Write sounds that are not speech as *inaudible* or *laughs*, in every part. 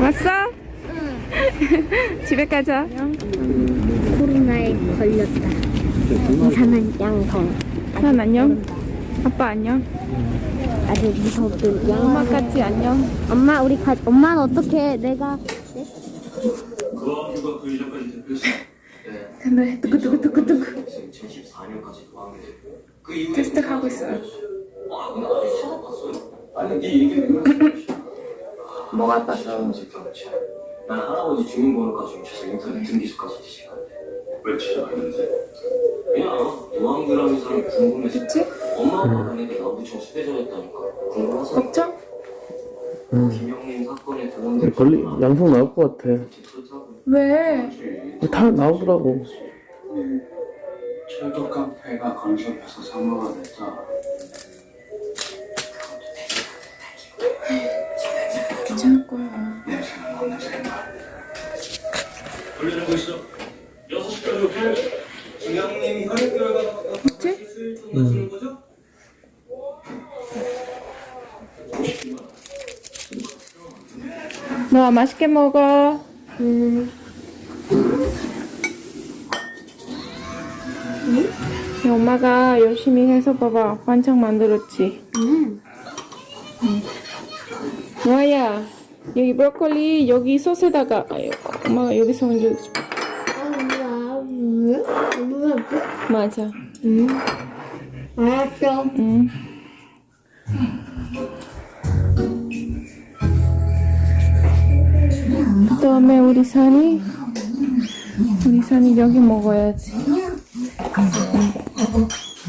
*laughs* 집에 가자. 코로나에 걸렸다. 이상한 양성. 산 안녕. 아빠 안녕. 아주 무섭던 양. 엄마 같이 안녕. 엄마 우리 가. 엄마는 어떻게 내가 네. 근데 두구두구두구두구. 2014년까지 고학년 그 이후에 테스트 하고 있어요. *laughs* 뭐가 아파서. 난 할아버지 주민번호까지 훔쳐서 인터넷 등기소까지 지시간데 왜 지시했는데 그냥 노안규라는 사람이 궁금해서 그치? 엄마 아빠 만약에 나부청 수배자였다니까 궁금하잖아 걱정? 김영민 사건에 도움된 걸리 양성 나올 것 같아. 왜? 다 나오더라고. 철도 카페가 건설해서 상호가 됐다. 괜찮을 거야. 냄새는 없는 생각. 돌려주고 있어 6시까지 오케이 김영민이 혈액 결과가 그치? 있을 정도는 거죠? 너아 맛있게 먹어. 음. 이 엄마가 열심히 해서 봐봐 반찬 만들었지. 음. 노아야 여기 브로콜리 여기 소스에다가 아유, 엄마가 여기서 줄게. 맞아. 알았어. 응. 그다음에 우리 산이 우리 산이 여기 먹어야지.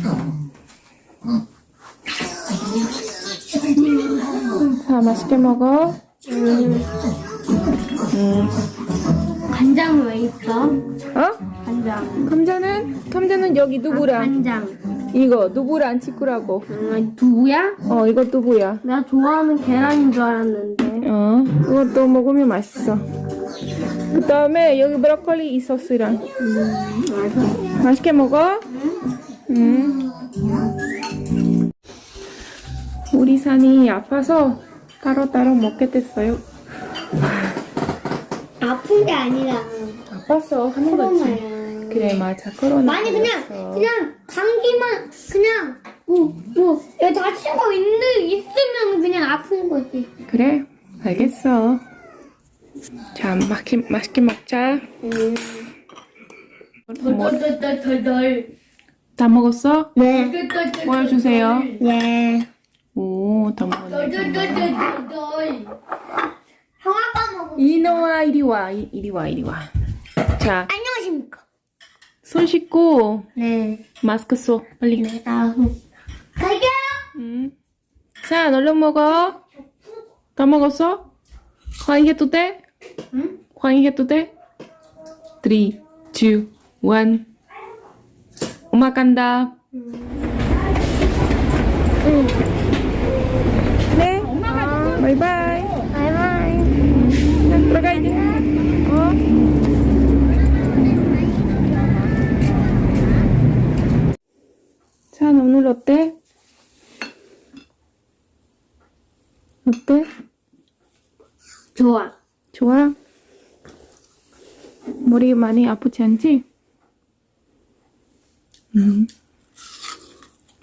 자 맛있게 먹어. 간장 왜 있어? 어? 간장. 감자는 감자는 여기 누구랑 간장. 이거 누구랑 치쿠라고. 음, 두부야? 어 이거 누구야? 내가 좋아하는 계란인 줄 알았는데. 어, 그것도 먹으면 맛있어. 그 다음에 여기 브로콜리 이 소스랑. 맛있게 먹어? 응. 우리 산이 아파서 따로따로 먹게 됐어요. 아픈 게 아니라 아파서 하는 거지. 코로나야. 그래, 맞아. 코로나. 아니 그냥 걸렸어. 그냥 감기만 그냥 뭐뭐 다친 거 있는 있으면 그냥 아픈 거지. 그래, 알겠어. 자, 맛있게, 맛있게 먹자. 뭐, 덜덜덜덜덜. 다 먹었어? 네. 보여주세요. 예. 오, 다 먹었네. 덜덜덜덜. 형 아빠 먹어. 이노아 이리 와 이- 이리 와 이리 와. 자, 안녕하십니까. 손 씻고 네. 마스크 써 빨리. 네. 다음. 갈게요. 응. 자, 얼른 먹어. 다 먹었어? 과잉 해도 돼? 응? 과잉 해도 돼? 3, 2, 1. 엄마 간다. 응. 바이바이. 바이바이. 자, 들어가 이제. 어? 자, 오늘 어때? 어때? 좋아. 좋아? 머리 많이 아프지 않지? 음.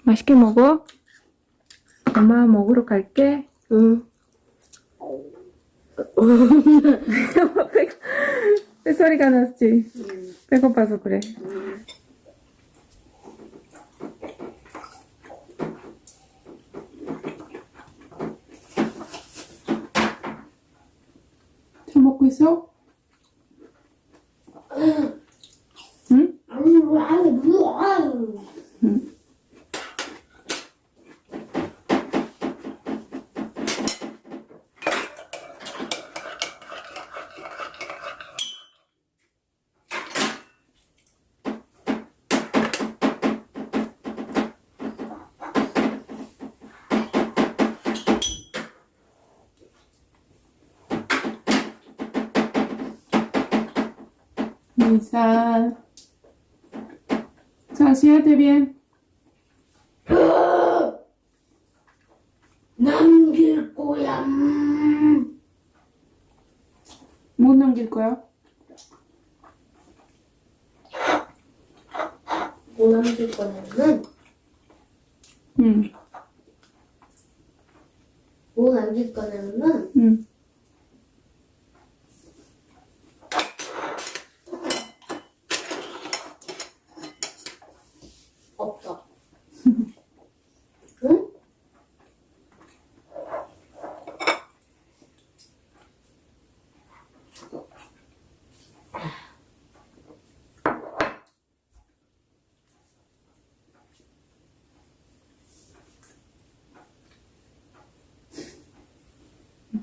맛있게 먹어. 엄마 먹으러 갈게. 응. *laughs* 배 소리가 났지? 배고파서 그래. Descansar. siéntate bien. 남길 거야. 음. 못 남길 거야? 못 남길 거냐면, 못 남길 거냐면,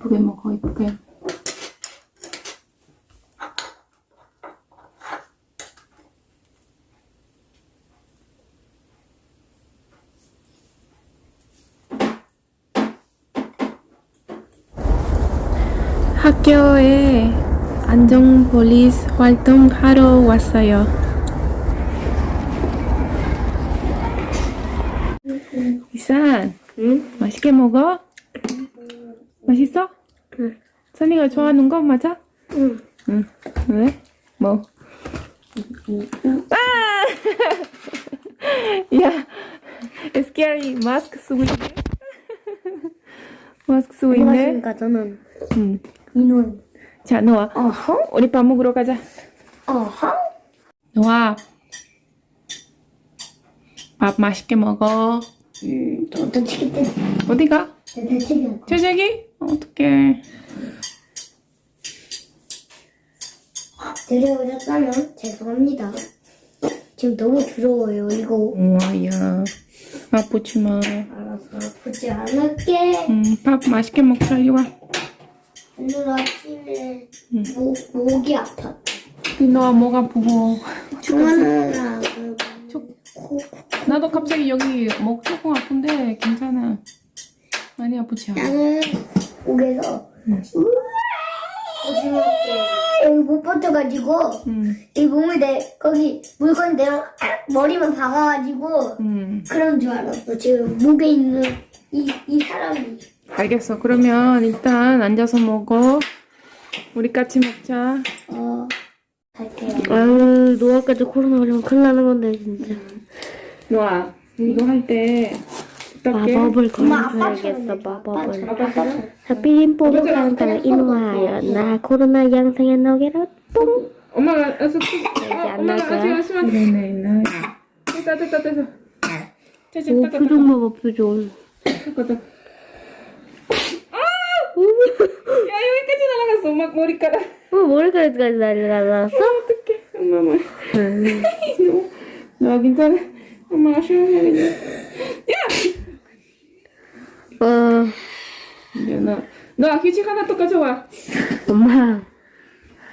이쁘게 먹어, 이쁘게. 학교에 안전 폴리스 활동하러 왔어요. 이산, 응? 맛있게 먹어? 맛있어? 응. 선이가 좋아하는 거 맞아? 응. 응. 왜? 뭐? 아! *laughs* 야, 스케리 마스크 쓰고 있네. *laughs* 마스크 쓰고 있네. 안녕하십니까 저는 응. 인원. 자, 노아. 어허? 우리 밥 먹으러 가자. 어허? 노아. 밥 맛있게 먹어. 음, 저도 치기 때문에 어디가? 대치기 저 저기? 어떡해. 데려오셨다면 죄송합니다. 지금 너무 더러워요 이거. 우와, 야. 아프지 마. 알았어 아프지 않을게. 응, 밥 맛있게 먹자, 이리 와. 오늘 아침에 목, 목이 아팠다. 노아 목 아프고. 중환하라. 나도 갑자기 여기 목 조금 아픈데 괜찮아. 많이 아프지 않아? 나는 목에서 거짓말게 여기 못 버텨가지고 응, 이 몸에 내 거기 물건이 내 머리만 박아가지고 응. 그런 줄 알았어. 지금 목에 있는 이, 이 사람이. 알겠어. 그러면 일단 앉아서 먹어. 우리 같이 먹자. 어, 갈게요. 아유, 노아까지 코로나 걸리면 큰일 나는 건데, 진짜. 노아, 이거 할 때 어떻게? 마법을 엄마 걸어줘야겠어, 마법을. mo kang inuhayo na corona yang saya nogero pong 엄마가 어서 안 엄마가 나가? 같이 하시면 네네 네. 됐다 됐다 됐다. 됐다 오 됐다 표정 봐봐 표정 됐다. 아! 야 여기까지 날아갔어. 엄마 머리카락. 어 머리카락까지 날라갔어? 어떡해. 엄마 뭐. 너 *laughs* 괜찮아? 엄마가 쉬어야겠네. 어 이제 너, 너 휴지 하나 또 가져와. *laughs* 엄마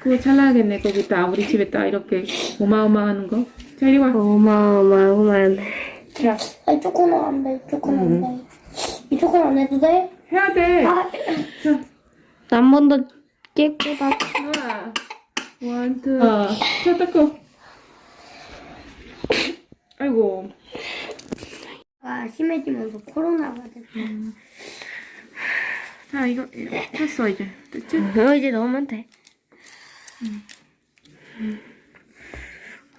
그거 잘라야겠네. 거기 다 우리 집에 다 이렇게 어마어마하는 거. 자 이리 와. 어마어마하구만 자 아니, 조금은 안 돼. 조금은 안 돼. 이 조금 안 해도 돼? 해야 돼. 아, 한번더 깨끗하 하나, 원, 투. 자 닦어. 아이고. 아, 심해지면서 코로나가 됐어. 자 이거 이거 했어 이제. 됐지? 어 이제 넣으면 돼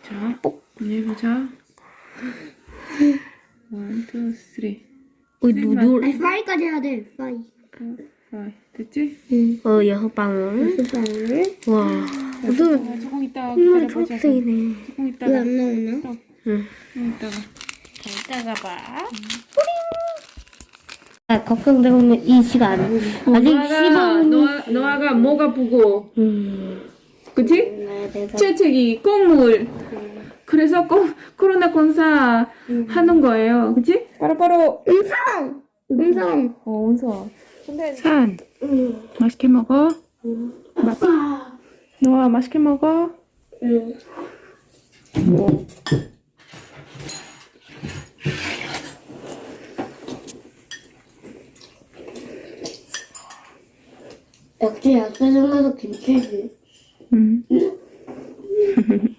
자, 이제 보자. 원, 투, 쓰리, 어이 누 아니, 파이까지 해야 돼, 파이. 포, 파이. 됐지? 어 여섯 방울 수방을. 와 무슨 아, 조금 이따 정말 기다려보자. 초록색이네 조금 왜 이따가. 안 나오나? 또, 응좀 이따가. 이따가 봐 아, 걱정되고 이 시간 아직 노아가, 15분 노아, 노아가 목 아프고, 음. 그치? 네, 내가. 재채기, 꽁물. 그래서 꽁, 코로나 검사 하는 거예요. 그치? 바로바로. 음성! 음성! 어, 은서. 산. 맛있게 먹어. 맛. 노아, 맛있게 먹어. 응. 역시 약사정가서 김치지. 음. *laughs*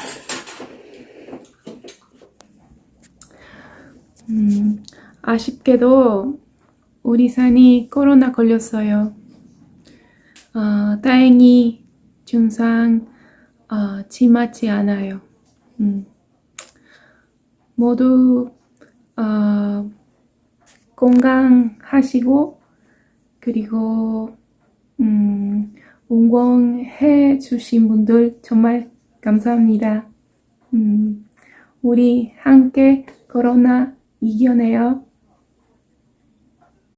음, 아쉽게도 우리 산이 코로나 걸렸어요. 어, 다행히 증상 어, 심하지 않아요. 음. 모두 어, 건강하시고 그리고 음, 응원해 주신 분들 정말 감사합니다. 음, 우리 함께 코로나 이겨내요.